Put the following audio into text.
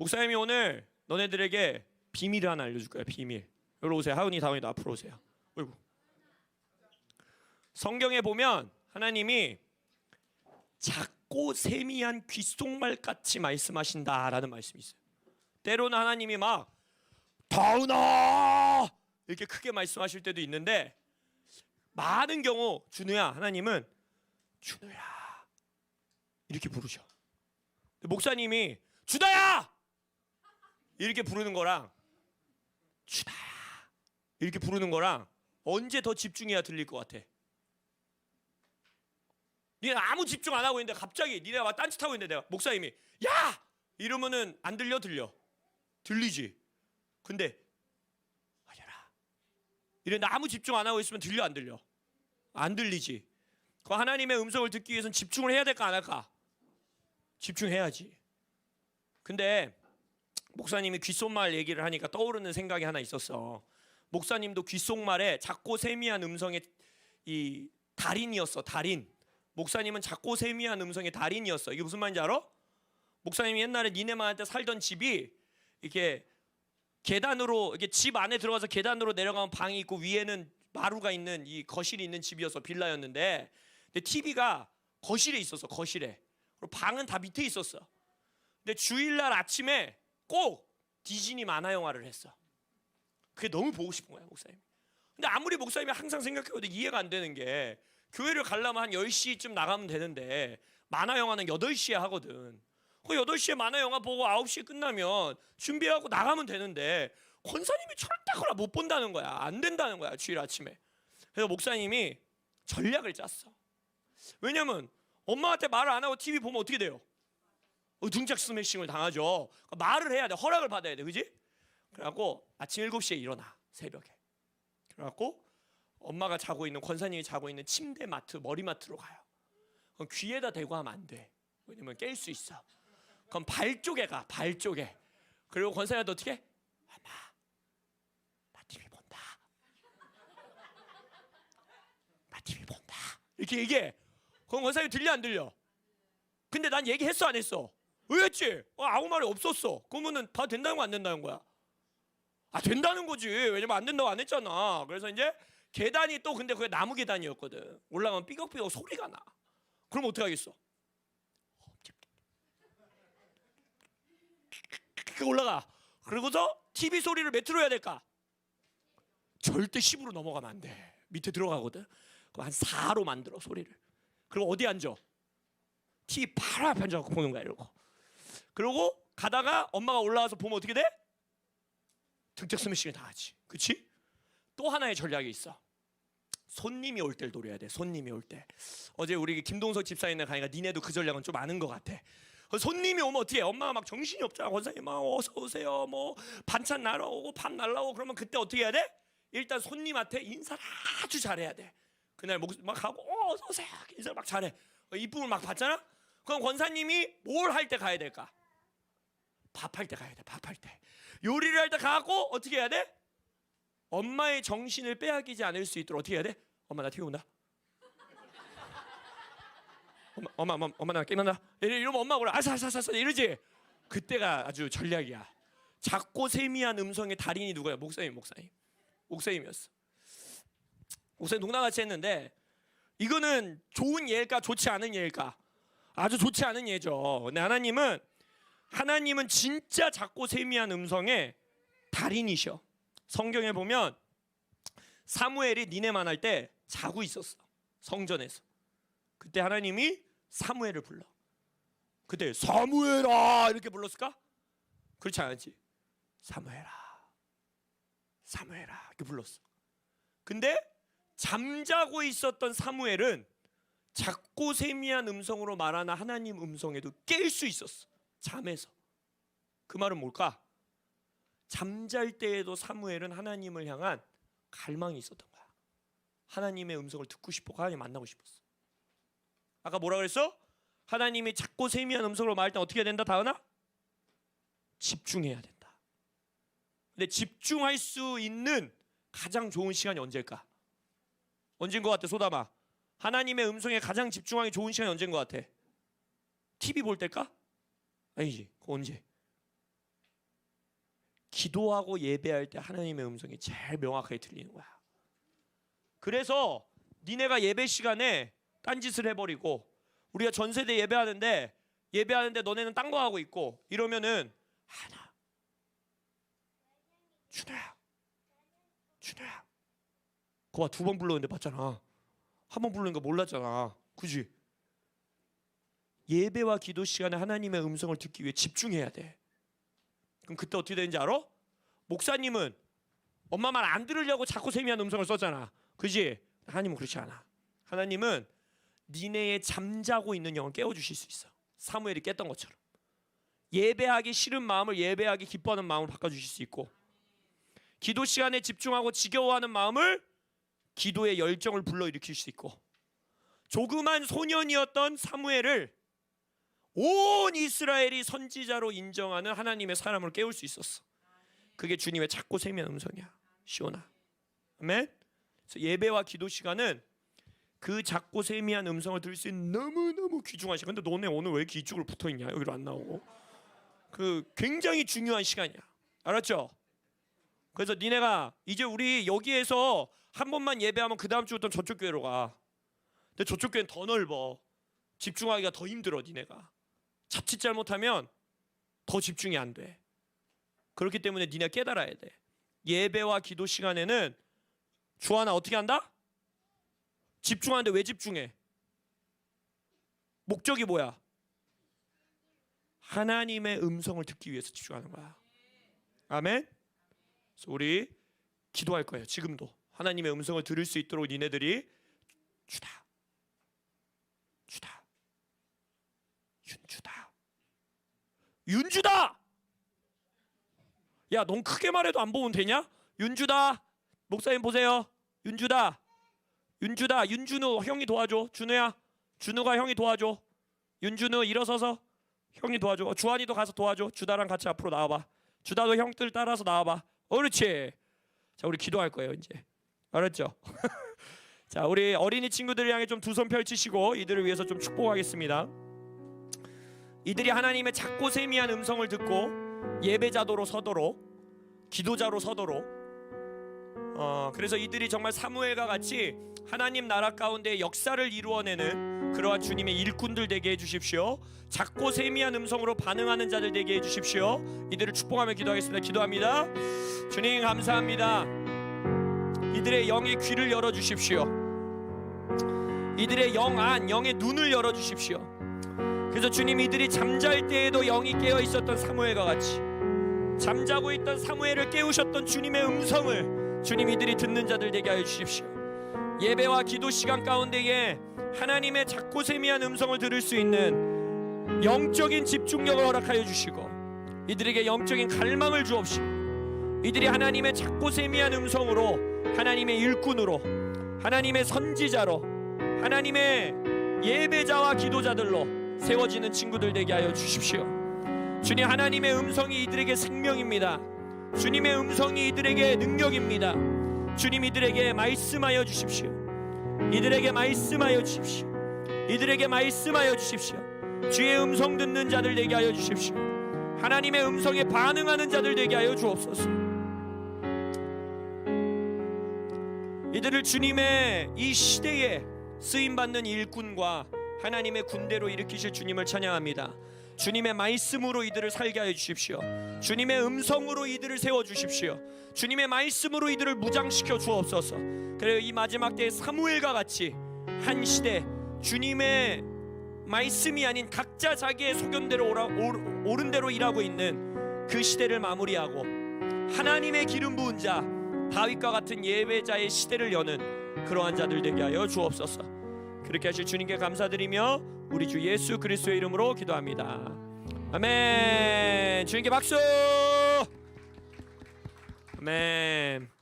목사님이 오늘 너네들에게 비밀을 하나 알려줄 거야. 비밀. 여기 오세요. 하은이, 다은이도 앞으로 오세요. 어이구. 성경에 보면 하나님이 작고 세미한 귓속말 같이 말씀하신다라는 말씀이 있어요. 때로는 하나님이 막 다은아 이렇게 크게 말씀하실 때도 있는데 많은 경우 준우야 하나님은 준우야 이렇게 부르셔. 목사님이 주다야 이렇게 부르는 거랑 주다야 이렇게 부르는 거랑 언제 더 집중해야 들릴 것 같아? 니네 아무 집중 안 하고 있는데 갑자기 니네가 막 딴짓하고 있는데 내가 목사님이 야! 이러면은 안 들려 들려? 들리지. 근데 하여라. 이래 아무 집중 안 하고 있으면 들려 안 들려? 안 들리지. 그 하나님의 음성을 듣기 위해서는 집중을 해야 될까 안 할까? 집중해야지. 근데 목사님이 귓속말 얘기를 하니까 떠오르는 생각이 하나 있었어 목사님도 귓속말에 작고 세미한 음성의 이 달인이었어 달인 목사님은 작고 세미한 음성의 달인이었어. 이게 무슨 말인지 알아? 목사님이 옛날에 니네만한테 살던 집이 이렇게 계단으로 이게 집 안에 들어가서 계단으로 내려가면 방이 있고 위에는 마루가 있는 이 거실이 있는 집이었어 빌라였는데 근데 TV가 거실에 있었어 거실에 그리고 방은 다 밑에 있었어. 근데 주일날 아침에 꼭 디즈니 만화 영화를 했어. 그게 너무 보고 싶은 거야 목사님. 근데 아무리 목사님이 항상 생각해도 이해가 안 되는 게 교회를 가려면 한 10시쯤 나가면 되는데 만화 영화는 8시에 하거든. 그 8시에 만화 영화 보고 9시에 끝나면 준비하고 나가면 되는데 권사님이 절대 그걸 못 본다는 거야. 안 된다는 거야. 주일 아침에. 그래서 목사님이 전략을 짰어. 왜냐면 엄마한테 말을 안 하고 TV 보면 어떻게 돼요? 어, 등짝 스매싱을 당하죠. 그러니까 말을 해야 돼. 허락을 받아야 돼. 그지? 그래갖고 아침 7시에 일어나. 새벽에. 그래갖고 엄마가 자고 있는 권사님이 자고 있는 침대 마트 머리맡으로 가요. 그럼 귀에다 대고 하면 안 돼. 왜냐면 깰 수 있어. 그럼 발 쪽에 가. 발 쪽에. 그리고 권사님한테 어떻게? 해? 엄마, 나 TV 본다. 나 TV 본다. 이렇게 얘기해. 그럼 권사님 들려 안 들려? 근데 난 얘기했어 안 했어? 왜 했지? 어, 아무 말이 없었어. 그러면은 다 된다는 거안 된다는 거야? 아 된다는 거지. 왜냐면 안 된다고 안 했잖아. 그래서 이제 계단이 또 근데 그게 나무 계단이었거든. 올라가면 삐걱삐걱 소리가 나. 그럼 어떻게 하겠어? 올라가. 그러고서 TV 소리를 몇 트로 해야 될까? 절대 10으로 넘어가면 안 돼. 밑에 들어가거든. 그럼 한 4로 만들어 소리를. 그리고 어디 앉아? TV 바로 앞에 앉아갖고 보는 거야 이러고. 그리고 가다가 엄마가 올라와서 보면 어떻게 돼? 등짝 스매싱을 당하지. 그치? 또 하나의 전략이 있어. 손님이 올 때를 노려야 돼. 손님이 올 때. 어제 우리 김동석 집사님네 가니까 니네도 그 전략은 좀 아는 것 같아. 그 손님이 오면 어떻게 해? 엄마가 막 정신이 없잖아. 권사님 막 어서 오세요. 뭐 반찬 날라오고 밥 날라오고 그러면 그때 어떻게 해야 돼? 일단 손님한테 인사를 아주 잘해야 돼. 그날 목, 막 하고 어, 어서 오세요. 인사 막 잘해. 어, 이쁨을 막 받잖아. 그럼 권사님이 뭘 할 때 가야 될까? 밥할 때 가야 돼. 밥할 때. 요리를 할 때 가고 어떻게 해야 돼? 엄마의 정신을 빼앗기지 않을 수 있도록 어떻게 해야 돼? 엄마 나 본다. 엄마 엄마 엄마, 엄마 나. 이러- 이러면 엄마가 그래 아사사사사 이러지. 그때가 아주 전략이야. 작고 세미한 음성의 달인이 누구야? 목사님 목사님. 목사님이었어. 목사님 농담같이 했는데 이거는 좋은 예일까 좋지 않은 예일까? 아주 좋지 않은 예죠. 근데 하나님은 하나님은 진짜 작고 세미한 음성의 달인이셔. 성경에 보면 사무엘이 니네만 할 때 자고 있었어. 성전에서. 그때 하나님이 사무엘을 불러. 그때 사무엘아 이렇게 불렀을까? 그렇지 않았지. 사무엘아. 사무엘아 이렇게 불렀어. 근데 잠자고 있었던 사무엘은 작고 세미한 음성으로 말하는 하나님 음성에도 깰 수 있었어. 잠에서. 그 말은 뭘까? 잠잘 때에도 사무엘은 하나님을 향한 갈망이 있었던 거야. 하나님의 음성을 듣고 싶고 하나님 만나고 싶었어. 아까 뭐라 그랬어? 하나님이 작고 세미한 음성으로 말할 때 어떻게 해야 된다 다은아? 집중해야 된다. 근데 집중할 수 있는 가장 좋은 시간이 언제일까? 언제인 것 같아 소담아? 하나님의 음성에 가장 집중하기 좋은 시간이 언제인 것 같아? TV 볼 때일까? 아니지. 그 언제? 기도하고 예배할 때 하나님의 음성이 제일 명확하게 들리는 거야. 그래서 니네가 예배 시간에 딴짓을 해버리고 우리가 전 세대 예배하는데 예배하는데 너네는 딴 거 하고 있고 이러면은 하나 준호야 준호야 그거 두번 불렀는데 봤잖아 한 번 부르는 거 몰랐잖아 그지 예배와 기도 시간에 하나님의 음성을 듣기 위해 집중해야 돼. 그럼 그때 어떻게 되는지 알아? 목사님은 엄마 말 안 들으려고 자꾸 세미한 음성을 썼잖아. 그지? 하나님은 그렇지 않아. 하나님은 니네의 잠자고 있는 영을 깨워주실 수 있어. 사무엘이 깼던 것처럼. 예배하기 싫은 마음을 예배하기 기뻐하는 마음으로 바꿔주실 수 있고 기도 시간에 집중하고 지겨워하는 마음을 기도의 열정을 불러일으킬 수 있고 조그만 소년이었던 사무엘을 온 이스라엘이 선지자로 인정하는 하나님의 사람을 깨울 수 있었어. 그게 주님의 작고 세미한 음성이야. 시오나. 아멘. 그래서 예배와 기도 시간은 그 작고 세미한 음성을 들을 수 있는 너무 너무 귀중한 시간. 근데 너네 오늘 왜 이렇게 이쪽으로 붙어 있냐? 여기로 안 나오고. 그 굉장히 중요한 시간이야. 알았죠? 그래서 니네가 이제 우리 여기에서 한 번만 예배하면 그 다음 주부터 저쪽 교회로 가. 근데 저쪽 교회는 더 넓어. 집중하기가 더 힘들어 니네가. 자칫 잘못하면 더 집중이 안 돼. 그렇기 때문에 니네 깨달아야 돼. 예배와 기도 시간에는 주하나 어떻게 한다? 집중하는데 왜 집중해? 목적이 뭐야? 하나님의 음성을 듣기 위해서 집중하는 거야. 아멘. 그래서 우리 기도할 거예요. 지금도 하나님의 음성을 들을 수 있도록 니네들이 주다, 윤주다, 윤주다. 야, 넌 크게 말해도 안 보면 되냐? 윤주다. 목사님 보세요. 윤주다. 윤주다. 윤준우 형이 도와줘. 준우야. 준우가 형이 도와줘. 윤준우 일어서서 형이 도와줘. 어, 주한이도 가서 도와줘. 주다랑 같이 앞으로 나와봐. 주다도 형들 따라서 나와봐. 어, 그렇지. 자, 우리 기도할 거예요 이제. 알았죠? 자, 우리 어린이 친구들을 향해 좀 두 손 펼치시고 이들을 위해서 좀 축복하겠습니다. 이들이 하나님의 작고 세미한 음성을 듣고 예배자도로 서도록 기도자로 서도록 어, 그래서 이들이 정말 사무엘과 같이 하나님 나라 가운데 역사를 이루어내는 그러한 주님의 일꾼들 되게 해주십시오. 작고 세미한 음성으로 반응하는 자들 되게 해주십시오. 이들을 축복하며 기도하겠습니다. 기도합니다. 주님 감사합니다. 이들의 영의 귀를 열어 주십시오. 이들의 영 안, 영의 눈을 열어 주십시오. 그래서 주님 이들이 잠잘 때에도 영이 깨어 있었던 사무엘과 같이 잠자고 있던 사무엘을 깨우셨던 주님의 음성을 주님 이들이 듣는 자들 되게 하여 주십시오. 예배와 기도 시간 가운데에 하나님의 작고 세미한 음성을 들을 수 있는 영적인 집중력을 허락하여 주시고 이들에게 영적인 갈망을 주옵시고 이들이 하나님의 작고 세미한 음성으로 하나님의 일꾼으로 하나님의 선지자로 하나님의 예배자와 기도자들로 세워지는 친구들 되게 하여 주십시오. 주님 하나님의 음성이 이들에게 생명입니다. 주님의 음성이 이들에게 능력입니다. 주님 이들에게 말씀하여 주십시오. 이들에게 말씀하여 주십시오. 이들에게 말씀하여 주십시오. 주의 음성 듣는 자들 되게 하여 주십시오. 하나님의 음성에 반응하는 자들 되게 하여 주옵소서. 이들을 주님의 이 시대에 쓰임 받는 일꾼과 하나님의 군대로 일으키실 주님을 찬양합니다. 주님의 말씀으로 이들을 살게 하여 주십시오. 주님의 음성으로 이들을 세워 주십시오. 주님의 말씀으로 이들을 무장시켜 주옵소서. 그래요 이 마지막 때에 사무엘과 같이 한 시대 주님의 말씀이 아닌 각자 자기의 소견대로 오라, 오, 옳은 대로 일하고 있는 그 시대를 마무리하고 하나님의 기름 부은 자 다윗과 같은 예배자의 시대를 여는 그러한 자들 되게 하여 주옵소서. 그렇게 하실 주님께 감사드리며 우리 주 예수 그리스도의 이름으로 기도합니다. 아멘. 주님께 박수. 아멘.